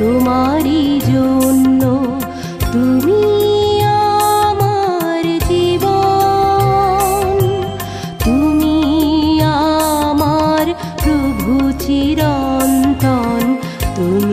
তোমারই জন্য তুমি আমার জীবন। তুমি আমার প্রভু চিরন্তন। তুমি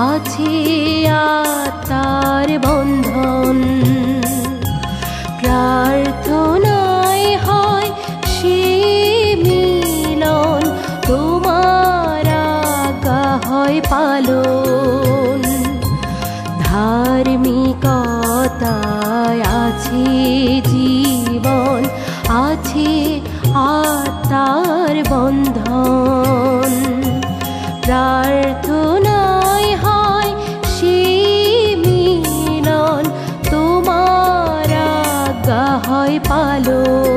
আছে তার বন্ধন। প্রার্থনায় হয় সে মিলন, তোমার আগা হয় পালন। ধার্মিকতায় আছে জীবন, আছে আত্মার বন্ধন। প্রার পালো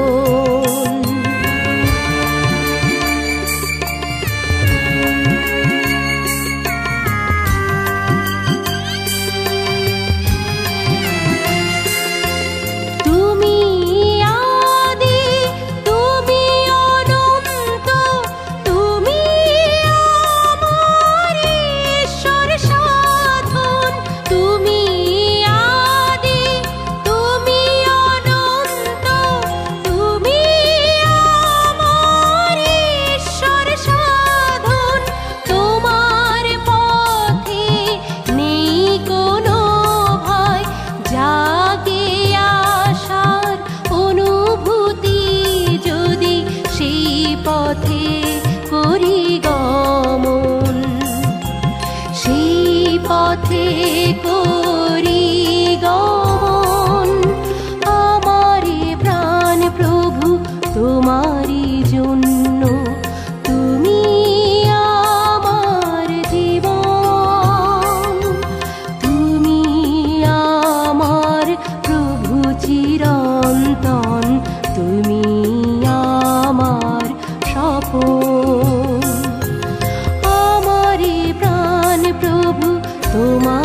তোমারই জন্য তুমি আমার জীবন। তুমি আমার প্রভু চিরন্তন। তুমি আমার সপন আমারই প্রাণ প্রভু তোমার